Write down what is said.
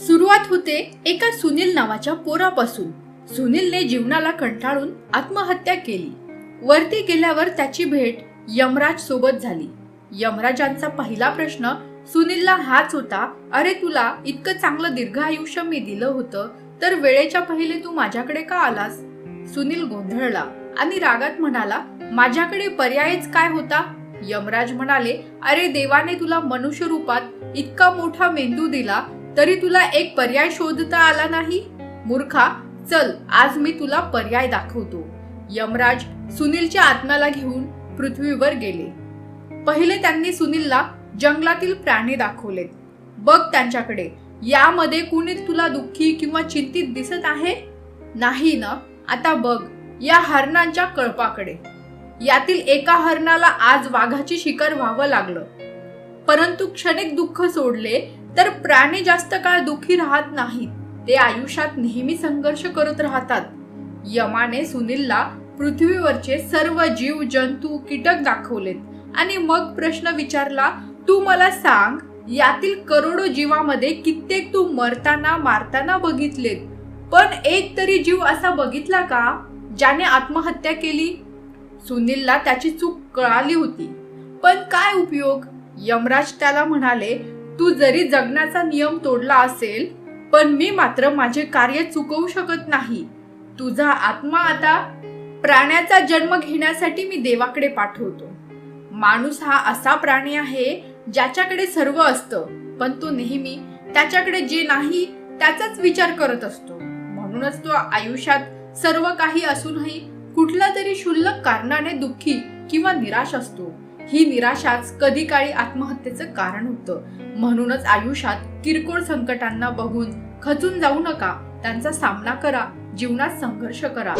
सुरुवात होते एका सुनील नावाच्या पोरापासून. सुनीलने जीवनाला कंटाळून आत्महत्या केली. वरती गेल्यावर त्याची भेट यमराज सोबत झाली. यमराजांचा पहिला प्रश्न सुनीलला हाच होता अरे तुला इतकं चांगलं दीर्घ आयुष्य मी दिलं होतं तर वेळेच्या पहिले तू माझ्याकडे का आलास? सुनील गोंधळला आणि रागात म्हणाला माझ्याकडे पर्यायच काय होता? यमराज म्हणाले अरे देवाने तुला मनुष्य रूपात इतका मोठा मेंदू दिला तरी तुला एक पर्याय शोधता आला नाही? मूर्खा चल आज मी तुला पर्याय दाखवतो. यमराज सुनीलच्या आत्म्याला घेऊन पृथ्वीवर गेले. पहिले त्यांनी सुनीलला जंगलातील प्राणी दाखवलेत. बघ त्यांच्याकडे यामध्ये कुणी तुला दुःखी किंवा चिंतित दिसत आहे? नाही ना? आता बघ या हरणांच्या कळपाकडे. यातील एका हरणाला आज वाघाची शिकार व्हावं लागलं. परंतु क्षणिक दुःख सोडले तर प्राणी जास्त काळ दुःखी राहत नाहीत. ते आयुष्यात नेहमी संघर्ष करत राहतात. यमाने सुनीलला पृथ्वीवरचे सर्व जीव जंतू कीटक दाखवलेत. आणि मग प्रश्न विचारला तू मला सांग यातील करोडो जीवामध्ये कित्येक तू मरताना मारताना बघितलेत. पण एक तरी जीव असा बघितला का ज्याने आत्महत्या केली? सुनीलला त्याची चूक कळाली होती. पण काय उपयोग? यमराज त्याला म्हणाले तू जरी जगण्याचा नियम तोडला असेल पण मी मात्र माझे कार्य चुकवू शकत नाही. तुझा आत्मा आता प्राण्याचा जन्म घेण्यासाठी मी देवाकडे पाठवतो. माणूस हा असा प्राणी आहे ज्याच्याकडे सर्व असतं पण तो नेहमी त्याच्याकडे जे नाही त्याचाच विचार करत असतो. म्हणूनच तो आयुष्यात सर्व काही असूनही कुठल्या तरी क्षुल्लक कारणाने दुःखी किंवा निराश असतो. ही निराशाच कधी काळी आत्महत्येचं कारण होतं. म्हणूनच आयुष्यात किरकोळ संकटांना बघून खचून जाऊ नका. त्यांचा सामना करा. जीवनात संघर्ष करा.